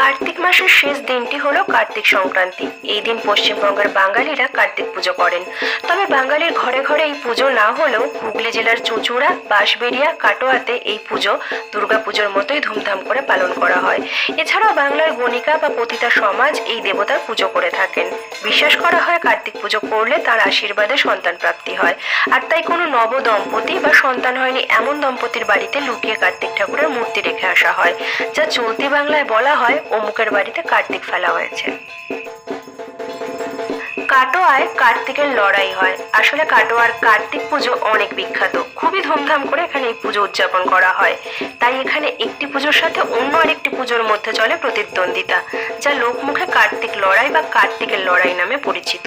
কার্তিক মাসের শেষ দিনটি হলো কার্তিক সংক্রান্তি। এই দিন পশ্চিমবঙ্গের বাঙালিরা কার্তিক পুজো করেন। তবে বাঙালির ঘরে ঘরে এই পুজো না হলেও হুগলি জেলার চুঁচুড়া, বাঁশবেড়িয়া, কাটোয়াতে এই পুজো দুর্গাপুজোর মতোই ধুমধাম করে পালন করা হয়। এছাড়াও বাংলার গণিকা বা পতিতা সমাজ এই দেবতার পুজো করে থাকেন। বিশ্বাস করা হয় কার্তিক পুজো করলে তার আশীর্বাদে সন্তান প্রাপ্তি হয়। আর তাই কোনো নব দম্পতি বা সন্তান হয়নি এমন দম্পতির বাড়িতে লুকিয়ে কার্তিক ঠাকুরের মূর্তি রেখে আসা হয়, যা চলতি বাংলায় বলা হয় অমুকের বাড়িতে কার্তিক ফেলা হয়েছে। কাটোয়ায় কার্তিকের লড়াই হয়। আসলে কাটোয়ার কার্তিক পুজো অনেক বিখ্যাত। খুবই ধুমধাম করে এখানে এই পুজো উদযাপন করা হয়। তাই এখানে একটি পুজোর সাথে অন্য আরেকটি পুজোর মধ্যে চলে প্রতিদ্বন্দ্বিতা, যা লোকমুখে কার্তিক লড়াই বা কার্তিকের লড়াই নামে পরিচিত।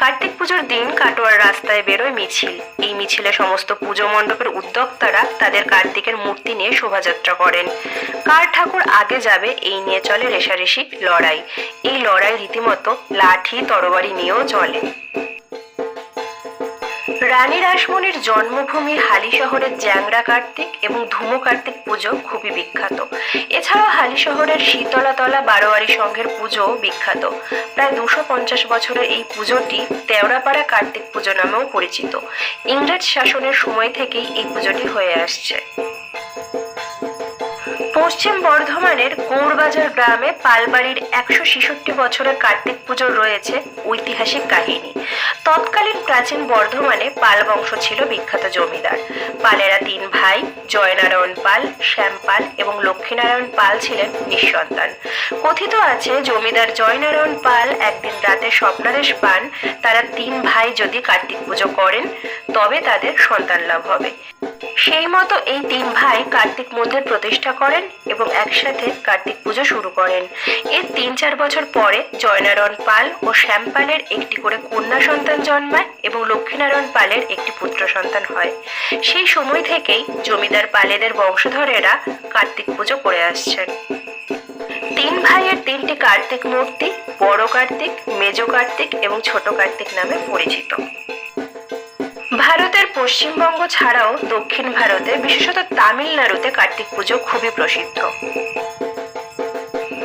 কার্তিক পুজোর দিন কাটোয়ার রাস্তায় বেরোয় মিছিল। এই মিছিলে সমস্ত পুজো মণ্ডপের উদ্যোক্তারা তাদের কার্তিকের মূর্তি নিয়ে শোভাযাত্রা করেন। কার ঠাকুর আগে যাবে এই নিয়ে চলে রেশারেশি লড়াই। এই লড়াই রীতিমতো লাঠি, তরবারি নিয়েও চলে। রানী রাসমণির জন্মভূমি হালি শহরের জ্যাংরা কার্তিক এবং ধুমো কার্তিক পুজো খুবই বিখ্যাত। এছাড়াও হালি শহরের শীতলাতলা বারোয়ারি সংঘের পুজোও বিখ্যাত। প্রায় দুশো পঞ্চাশ বছরের এই পুজোটি তেওড়াপাড়া কার্তিক পুজো নামেও পরিচিত। ইংরেজ শাসনের সময় থেকেই এই পুজোটি হয়ে আসছে। পশ্চিম বর্ধমানের গৌড়বাজার গ্রামে পালবাড়ির একশো ছেষট্টি বছরের কার্তিক পুজোর রয়েছে ঐতিহাসিক কাহিনী। তৎকালীন প্রাচীন বর্ধমানে পাল বংশ ছিল বিখ্যাত জমিদার। পালেরা তিন ভাই, জয়নারায়ণ পাল শ্যাম পাল এবং লক্ষ্মীনারায়ণ পাল ছিলেন নিঃসন্তান। কথিত আছে, জমিদার জয়নারায়ণ পাল একদিন রাতে স্বপ্নাদেশ পান, তারা তিন ভাই যদি কার্তিক পুজো করেন, তবে তাদের সন্তান লাভ হবে। সেই মতো এই তিন ভাই কার্তিক মন্দির প্রতিষ্ঠা করেন এবং একসাথে কার্তিক পুজো শুরু করেন। এর তিন চার বছর পরে জয়নারায়ণ পাল ও শ্যামপালের একটি করে কন্যা সন্তান জন্মায় এবং লক্ষ্মীনারায়ণ পালের একটি পুত্র সন্তান হয়। সেই সময় থেকেই জমিদার পালেদের বংশধরেরা কার্তিক পুজো করে আসছেন। তিন ভাইয়ের তিনটি কার্তিক মূর্তি বড় কার্তিক, মেজ কার্তিক এবং ছোট কার্তিক নামে পরিচিত। পশ্চিমবঙ্গ ছাড়াও দক্ষিণ ভারতে বিশেষত তামিলনাড়ুতে কার্তিক পুজো খুবই প্রসিদ্ধ।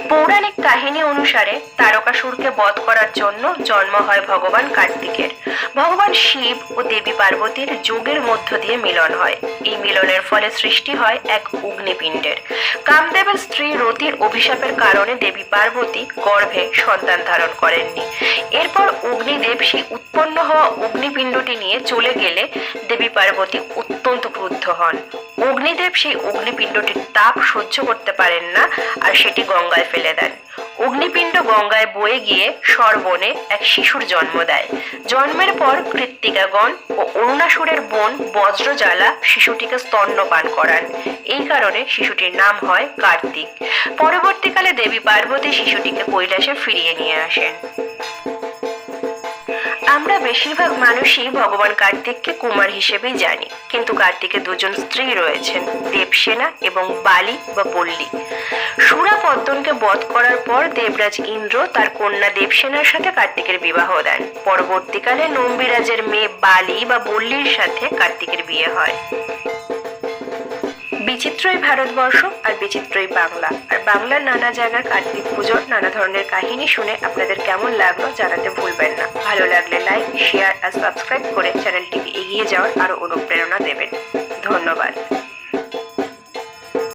পৌরাণিক কাহিনী অনুসারে তারকাসুরকে বধ করার জন্য জন্ম হয় ভগবান কার্তিকের। ভগবান শিব ও দেবী পার্বতীর যুগের মধ্য দিয়ে মিলন হয়। এই মিলনের ফলে সৃষ্টি হয় এক অগ্নিপিণ্ডের। কামদেবের স্ত্রী রতির অভিশাপের কারণে দেবী পার্বতী গর্ভে সন্তান ধারণ করেননি। এরপর অগ্নিদেব সেই উৎপন্ন হওয়া অগ্নিপিণ্ডটি নিয়ে চলে গেলে দেবী পার্বতী অত্যন্ত ক্রুদ্ধ হন। অগ্নিদেব সেই অগ্নিপিণ্ডটির তাপ সহ্য করতে পারেন না আর সেটি গঙ্গায় ফেলে দেন। অগ্নিপিণ্ড গঙ্গায় বয়ে গিয়ে সর্বনে এক শিশুর জন্ম দেয়। জন্মের পর কৃত্তিকাগণ ও অরুণাসুরের বোন বজ্রজ্বালা শিশুটিকে স্তন্যপান করান। এই কারণে শিশুটির নাম হয় কার্তিক। পরবর্তীকালে দেবী পার্বতী শিশুটিকে কৈলাসে ফিরিয়ে নিয়ে আসেন। বেশিরভাগ মানুষই ভগবান কার্তিককে কুমার হিসেবেই জানে। কিন্তু কার্তিকের দুজন স্ত্রী রয়েছেন, দেবসেনা এবং বালি বা পল্লী। সুরা পদ্মনকে বধ করার পর দেবরাজ ইন্দ্র তার কন্যা দেবসেনার সাথে কার্তিকের বিবাহ দেন। পরবর্তীকালে নম্বিরাজের মেয়ে বালি বা বল্লীর সাথে কার্তিকের বিয়ে হয়। বিচিত্রই ভারতবর্ষ আর বিচিত্রই বাংলা। আর বাংলার নানা জায়গার কার্তিক পুজোর নানা ধরনের কাহিনী শুনে আপনাদের কেমন লাগল জানাতে ভুলবেন না। ভালো লাগলে লাইক শেয়ার আর সাবস্ক্রাইব করে চ্যানেলটিকে এগিয়ে যাওয়ার আরও অনুপ্রেরণা দেবেন। ধন্যবাদ।